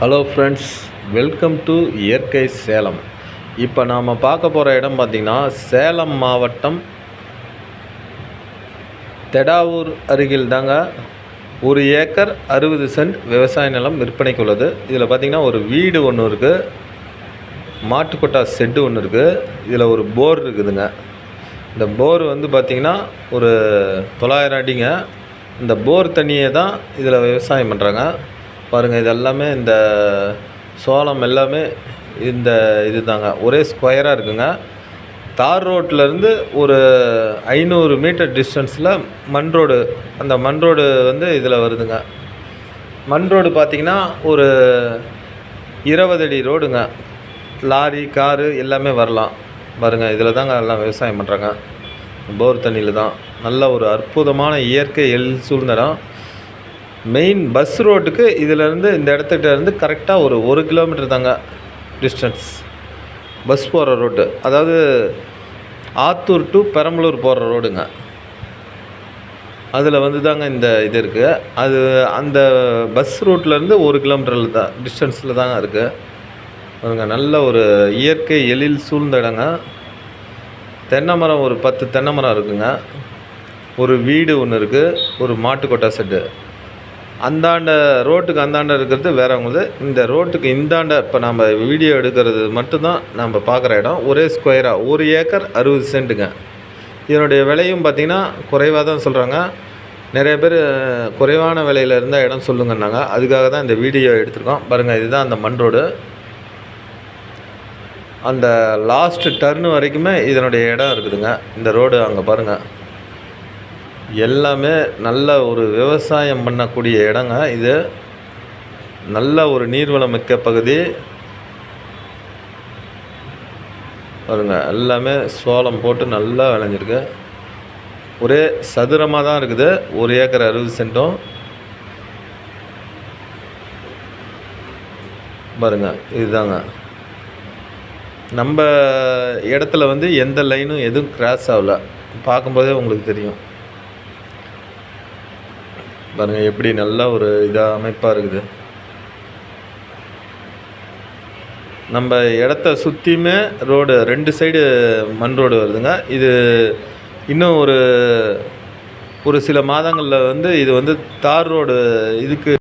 Hello friends welcome to இயற்கை சேலம். இப்போ நாம் பார்க்க போகிற இடம் பார்த்திங்கன்னா சேலம் மாவட்டம் தெடாவூர் அருகில் தாங்க ஒரு ஏக்கர் அறுபது சென்ட் விவசாய நிலம் விற்பனைக்கு உள்ளது. இதில் பார்த்திங்கன்னா ஒரு வீடு ஒன்று இருக்குது மாட்டுக்கொட்டா செட்டு ஒன்று இருக்குது இதில் ஒரு போர் இருக்குதுங்க. இந்த போர் வந்து பார்த்திங்கன்னா ஒரு தொள்ளாயிரம் அடிங்க. இந்த போர் தண்ணியை தான் இதில் விவசாயம் பண்ணுறாங்க பாருங்கள் இது எல்லாமே இந்த சோளம் எல்லாமே இந்த இது தாங்க ஒரே ஸ்கொயராக இருக்குங்க. தார் ரோட்லேருந்து ஒரு ஐநூறு மீட்டர் டிஸ்டன்ஸில் மண் ரோடு அந்த மண் ரோடு வந்து இதில் வருதுங்க. மண் ரோடு பார்த்திங்கன்னா ஒரு இருபது அடி ரோடுங்க. லாரி காரு எல்லாமே வரலாம். பாருங்கள் இதில் தாங்க எல்லாம் விவசாயம் பண்ணுறாங்க போர் தண்ணியில் தான். நல்ல ஒரு அற்புதமான இயற்கை எல் சூழ்நிலம் மெயின் பஸ் ரோட்டுக்கு இதிலேருந்து இந்த இடத்துக்கிட்ட இருந்து கரெக்டாக ஒரு ஒரு கிலோமீட்டர் தாங்க டிஸ்டன்ஸ் பஸ் போகிற ரோட்டு அதாவது ஆத்தூர் டு பெரம்பலூர் போகிற ரோடுங்க அதில் வந்து தாங்க இந்த இது இருக்குது அது அந்த பஸ் ரூட்லேருந்து ஒரு கிலோமீட்டரில் தான் டிஸ்டன்ஸில் தாங்க இருக்குது பாருங்க நல்ல ஒரு இயற்கை எழில் சூழ்ந்த இடங்க. தென்னை மரம் ஒரு பத்து தென்னை மரம் இருக்குங்க. ஒரு வீடு ஒன்று இருக்குது ஒரு மாட்டுக்கொட்டா செட்டு அந்தாண்ட ரோட்டுக்கு அந்தாண்ட இருக்கிறது வேறவங்களுது இந்த ரோட்டுக்கு இந்தாண்ட இப்போ நம்ம வீடியோ எடுக்கிறது மட்டும்தான் நம்ம பார்க்குற இடம். ஒரே ஸ்கொயராக ஒரு ஏக்கர் அறுபது சென்ட்டுங்க. இதனுடைய விலையும் பார்த்திங்கன்னா குறைவாக தான் சொல்கிறாங்க நிறைய பேர் குறைவான விலையில் இருந்தால் இடம் சொல்லுங்கன்னாங்க. அதுக்காக தான் இந்த வீடியோ எடுத்திருக்கோம். பாருங்கள் இதுதான் அந்த மண் ரோடு. அந்த லாஸ்ட்டு டர்னு வரைக்குமே இதனுடைய இடம் இருக்குதுங்க. இந்த ரோடு அங்கே பாருங்கள் எல்லாமே நல்ல ஒரு விவசாயம் பண்ணக்கூடிய இடங்க இது. நல்ல ஒரு நீர்வளம் மிக்க பகுதி. பாருங்க எல்லாமே சோளம் போட்டு நல்லா விளைஞ்சிருக்கு. ஒரே சதுரமாக தான் இருக்குது. ஒரு ஏக்கர் அறுபது சென்ட்டும் பாருங்க இதுதாங்க. நம்ம இடத்துல வந்து எந்த லைனும் எதுவும் கிராஸ் ஆகலை. பார்க்கும்போதே உங்களுக்கு தெரியும். பாருங்கள் எப்படி நல்ல ஒரு இதாக அமைப்பாக இருக்குது. நம்ம இடத்த சுற்றியுமே ரோடு ரெண்டு சைடு மண் ரோடு வருதுங்க. இது இன்னும் ஒரு ஒரு சில மாதங்களில் வந்து இது வந்து தார் ரோடு இதுக்கு